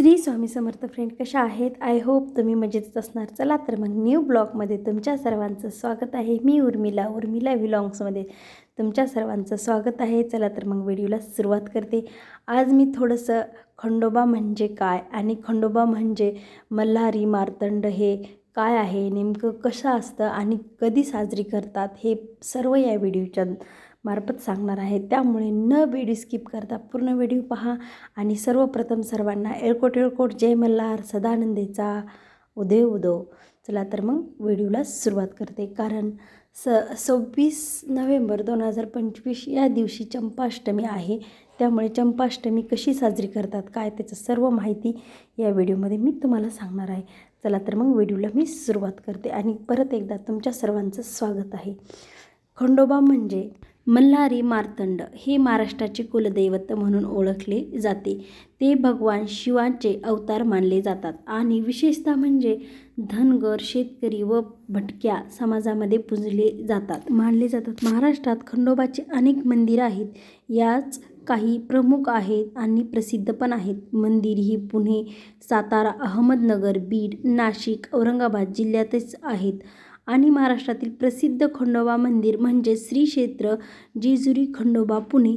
Shri Swami Samarth friend कशा आहेत? I hope तुम्ही मजेतच असणार. चला तर मग न्यू ब्लॉगमध्ये तुमच्या सर्वांचं स्वागत आहे. मी उर्मिला उर्मिला विलॉंग्समध्ये तुमच्या सर्वांचं स्वागत आहे. चला तर मग व्हिडिओला सुरुवात करते. आज मी थोडंसं खंडोबा म्हणजे काय आणि खंडोबा म्हणजे मल्हारी मार्तंड हे काय आहे? नेमकं कसं असतं आणि कधी साजरी करतात? हे सर्व या व्हिडिओच्या मार्फत सांगणार आहे. त्यामुळे न व्हिडिओ स्किप करता पूर्ण व्हिडिओ पहा आणि सर्वप्रथम सर्वांना एळकोट एळकोट जय मल्हार सदानंदेचा उदय उदो. चला तर मग व्हिडिओला सुरुवात करते. कारण स सव्वीस नोव्हेंबर दोन हजार पंचवीस या दिवशी चंपाष्टमी आहे. त्यामुळे चंपाष्टमी कशी साजरी करतात काय त्याचं सर्व माहिती या व्हिडिओमध्ये मी तुम्हाला सांगणार आहे. चला तर मग व्हिडिओला मी सुरुवात करते आणि परत एकदा तुमच्या सर्वांचं स्वागत आहे. खंडोबा म्हणजे मल्हारी मार्तंड हे महाराष्ट्राचे कुलदैवत म्हणून ओळखले जाते. ते भगवान शिवाचे अवतार मानले जातात आणि विशेषतः म्हणजे धनगर शेतकरी व भटक्या समाजामध्ये पूजले जातात. मानले जातात. महाराष्ट्रात खंडोबाचे अनेक मंदिरं आहेत. याच काही प्रमुख आहेत आणि प्रसिद्ध पण आहेत. मंदिर ही पुणे सातारा अहमदनगर बीड नाशिक औरंगाबाद जिल्ह्यातच आहेत. आणि महाराष्ट्रातील प्रसिद्ध खंडोबा मंदिर म्हणजे श्री क्षेत्र जेजुरी खंडोबा पुणे.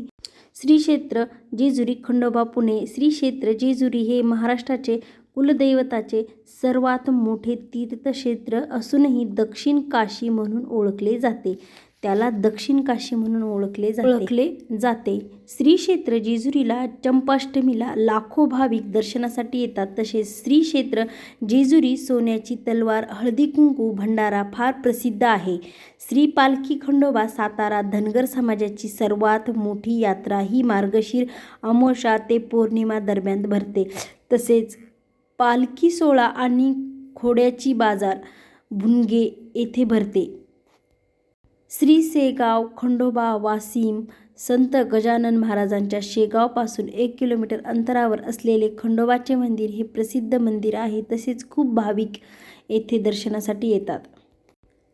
श्री क्षेत्र जेजुरी खंडोबा पुणे. श्री क्षेत्र जेजुरी हे महाराष्ट्राचे कुलदैवताचे सर्वात मोठे तीर्थक्षेत्र असूनही दक्षिण काशी म्हणून ओळखले जाते. त्याला दक्षिण काशी म्हणून ओळखले जाते. ओळखले जाते. श्री क्षेत्र जेजुरीला चंपाष्टमीला लाखो भाविक दर्शनासाठी येतात. तसेच श्री क्षेत्र जेजुरी सोन्याची तलवार हळदी कुंकू भंडारा फार प्रसिद्ध आहे. श्री पालखी खंडोबा सातारा धनगर समाजाची सर्वात मोठी यात्रा ही मार्गशीर अमावस्या ते पौर्णिमा दरम्यान भरते. तसेच पालखी सोहळा आणि खोड्याची बाजार भुनगे येथे भरते. श्री सेगाव खंडोबा वासिम संत गजानन महाराजांच्या शेगावपासून एक किलोमीटर अंतरावर असलेले खंडोबाचे मंदिर हे प्रसिद्ध मंदिर आहे तसेच खूप भाविक येथे दर्शनासाठी येतात.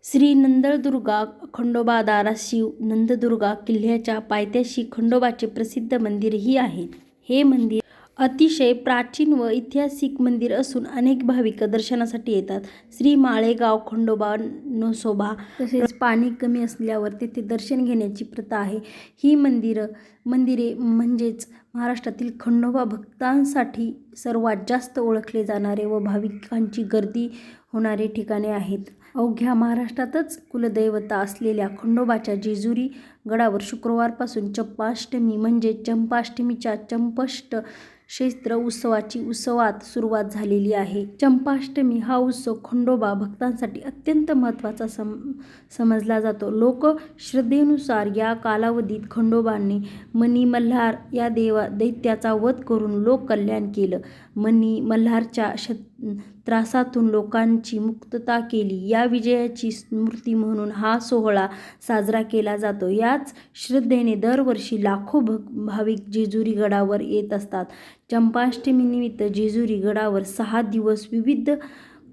श्री नंदळदुर्गा खंडोबा दाराशिव नंददुर्गा किल्ल्याच्या पायथ्याशी खंडोबाचे प्रसिद्ध मंदिरही आहे. हे मंदिर अतिशय प्राचीन व ऐतिहासिक मंदिर असून अनेक भाविक दर्शनासाठी येतात. श्री माळेगाव खंडोबा नोसोबा तसेच पाणी कमी असल्यावर तेथे दर्शन घेण्याची प्रथा आहे. ही मंदिरं मंदिरे म्हणजेच महाराष्ट्रातील खंडोबा भक्तांसाठी सर्वात जास्त ओळखले जाणारे व भाविकांची गर्दी होणारे ठिकाणे आहेत. अवघ्या महाराष्ट्रातच कुलदैवता असलेल्या खंडोबाच्या जेजुरी गडावर शुक्रवारपासून चंपाष्टमी म्हणजे चंपाष्टमीच्या चंपष्ट क्षेत्र उत्सवाची उत्सवात सुरुवात झालेली आहे. चंपाष्टमी हा उत्सव खंडोबा भक्तांसाठी अत्यंत महत्त्वाचा सम समजला जातो. लोक श्रद्धेनुसार या कालावधीत खंडोबांनी मनी मल्हार या देवा दैत्याचा वध करून लोककल्याण केलं. मनी मल्हारच्या श त्रासातून लोकांची मुक्तता केली. या विजयाची स्मृती म्हणून हा सोहळा साजरा केला जातो. याच श्रद्धेने दरवर्षी लाखो भ भाविक जेजुरी गडावर येत असतात. चंपाष्टमीनिमित्त जेजुरी गडावर सहा दिवस विविध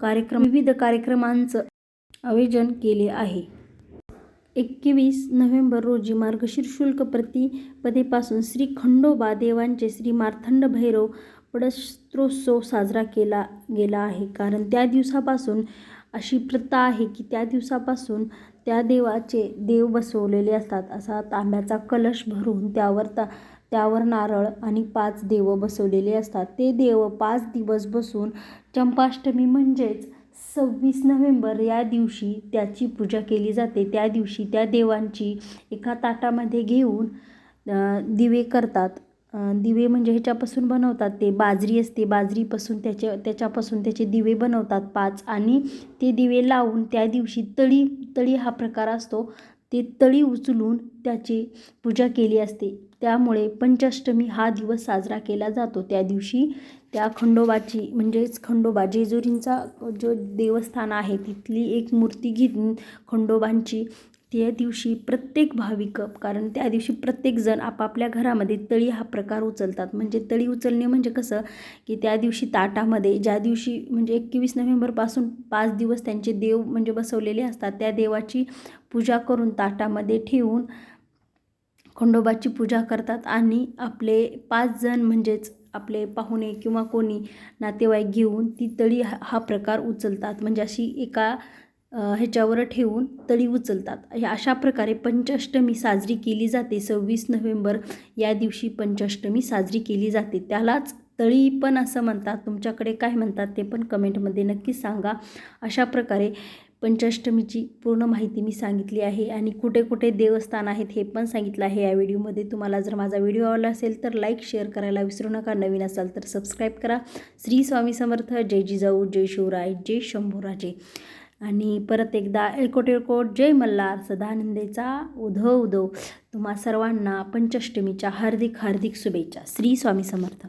कार्यक्रम विविध कार्यक्रमांचं आयोजन केले आहे. एकवीस नोव्हेंबर रोजी मार्गशीर्ष शुल्क प्रतिपदेपासून श्री खंडोबा देवांचे श्री मार्तंड भैरव पडस्त्रोत्सव साजरा केला गेला आहे. कारण त्या दिवसापासून अशी प्रथा आहे की त्या दिवसापासून त्या देवाचे देव बसवलेले असतात. असा तांब्याचा कलश भरून त्यावर ता त्यावर नारळ आणि पाच देव बसवलेले असतात. ते देव पाच दिवस बसून चंपाष्टमी म्हणजेच सव्वीस नोव्हेंबर या दिवशी त्याची पूजा केली जाते. त्या दिवशी त्या देवांची एका ताटामध्ये घेऊन दिवे करतात. दिवे म्हणजे ह्याच्यापासून बनवतात ते. बाजरी असते बाजरीपासून त्याच्या त्याच्यापासून त्याचे दिवे बनवतात पाच आणि ते दिवे लावून त्या दिवशी तळी तळी हा प्रकार असतो. ते तळी उचलून त्याची पूजा केली असते. त्यामुळे पंचाष्टमी हा दिवस साजरा केला जातो. त्या दिवशी त्या खंडोबाची म्हणजेच खंडोबा जेजुरींचा जो देवस्थान आहे तिथली एक मूर्ती घेऊन खंडोबांची त्या दिवशी प्रत्येक भाविक कारण त्या दिवशी प्रत्येकजण आपापल्या घरामध्ये तळी हा प्रकार उचलतात. म्हणजे तळी उचलणे म्हणजे कसं की त्या दिवशी ताटामध्ये ज्या दिवशी म्हणजे एकवीस नोव्हेंबरपासून पाच दिवस त्यांचे देव म्हणजे बसवलेले असतात त्या देवाची पूजा करून ताटामध्ये ठेवून खंडोबाची पूजा करतात आणि आपले पाच जण म्हणजेच आपले पाहुणे किंवा कोणी नातेवाईक घेऊन ती तळी हा हा प्रकार उचलतात. म्हणजे अशी एका ह्याच्यावर ठेवून तळी उचलतात. हे अशा प्रकारे पंचाष्टमी साजरी केली जाते. सव्वीस नोव्हेंबर या दिवशी पंचाष्टमी साजरी केली जाते. त्यालाच तळी पण असं म्हणतात. तुमच्याकडे काय म्हणतात ते पण कमेंटमध्ये नक्की सांगा. अशा प्रकारे पंचाष्टमीची पूर्ण माहिती मी सांगितली आहे आणि कुठे कुठे देवस्थान आहेत हे पण सांगितलं आहे. या व्हिडिओमध्ये तुम्हाला जर माझा व्हिडिओ आवडला असेल तर लाईक शेअर करायला विसरू नका. नवीन असाल तर सबस्क्राईब करा. श्री स्वामी समर्थ. जय जिजाऊ. जय शिवराय. जय शंभूराजे. आणि परत एकदा एळकोट एळकोट जय मल्हार सदानंदेचा उधो उधो तुम्हा सर्वांना पंचष्टमीच्या हार्दिक हार्दिक शुभेच्छा. श्री स्वामी समर्थ.